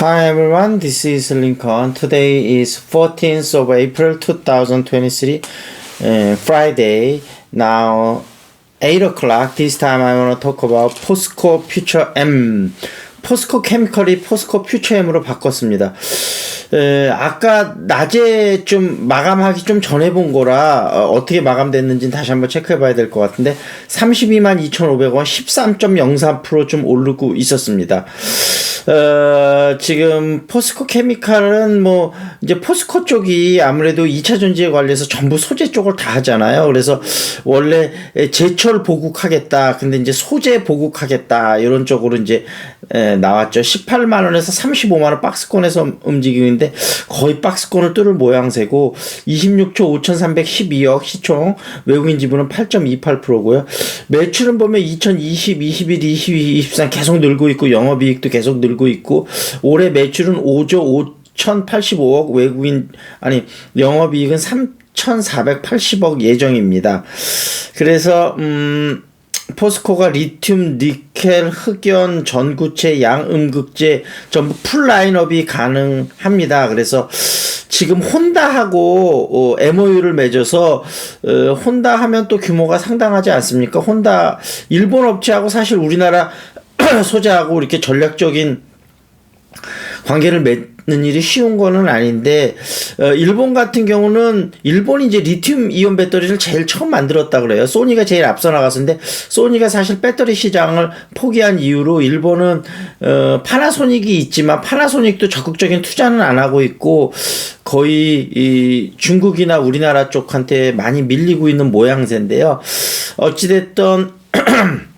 Hi everyone, this is Lincoln. Today is 14th of April 2023, uh, Friday. Now, 8 o'clock. This time I want to talk about POSCO Future M. 포스코 케미컬이 포스코 퓨처엠으로 바꿨습니다. 에, 아까 낮에 좀 마감하기 좀 전에 본 거라 어, 떻게 마감됐는지 다시 한번 체크해 봐야 될 것 같은데 32만 2,500원 13.03%좀 오르고 있었습니다. 어, 지금 포스코 케미칼은 뭐 이제 포스코 쪽이 아무래도 2차 전지에 관련해서 전부 소재 쪽을 다 하잖아요. 그래서 원래 제철 보국하겠다. 근데 이제 소재 보국하겠다. 이런 쪽으로 이제 에, 나왔죠. 18만 원에서 35만 원 박스권에서 움직이고 있는데 거의 박스권을 뚫을 모양새고 26조 5,312억 시총 외국인 지분은 8.28%고요. 매출은 보면 2020, 21, 22, 23 계속 늘고 있고 영업이익도 계속 늘고 있고 올해 매출은 5조 5,085억 외국인 아니 영업이익은 3,480억 예정입니다. 그래서 음 포스코가 리튬, 니켈, 흑연, 전구체, 양음극제 전부 풀 라인업이 가능합니다. 그래서 지금 혼다하고 어, MOU를 맺어서 어, 혼다 하면 또 규모가 상당하지 않습니까? 혼다 일본 업체하고 사실 우리나라 소재하고 이렇게 전략적인 관계를 맺는 일이 쉬운 거는 아닌데 어, 일본 같은 경우는 일본이 이제 리튬 이온 배터리를 제일 처음 만들었다 그래요. 소니가 제일 앞서 나갔었는데 소니가 사실 배터리 시장을 포기한 이유로 일본은 어, 파나소닉이 있지만 파나소닉도 적극적인 투자는 안 하고 있고 거의 이 중국이나 우리나라 쪽한테 많이 밀리고 있는 모양새인데요. 어찌됐든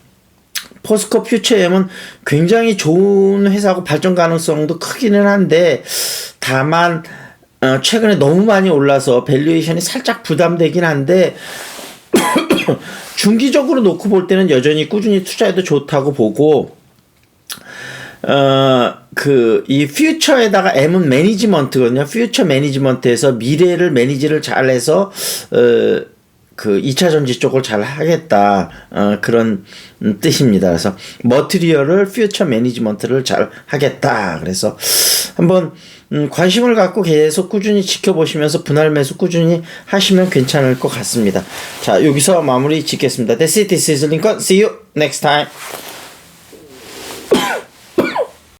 포스코 퓨처엠은 굉장히 좋은 회사고 발전 가능성도 크기는 한데 다만 어, 최근에 너무 많이 올라서 밸류에이션이 살짝 부담되긴 한데 중기적으로 놓고 볼 때는 여전히 꾸준히 투자해도 좋다고 보고 어, 그, 이 퓨처에다가 M은 매니지먼트거든요. 퓨처 매니지먼트에서 미래를 매니지를 잘해서, 어, 그 2차 전지 쪽을 잘 하겠다 어, 그런 뜻입니다. 그래서 머티리얼을 퓨처 매니지먼트를 잘 하겠다. 그래서 한번 음, 관심을 갖고 계속 꾸준히 지켜보시면서 분할 매수 꾸준히 하시면 괜찮을 것 같습니다. 자 여기서 마무리 짓겠습니다. That's it. This is Lincoln. See you next time.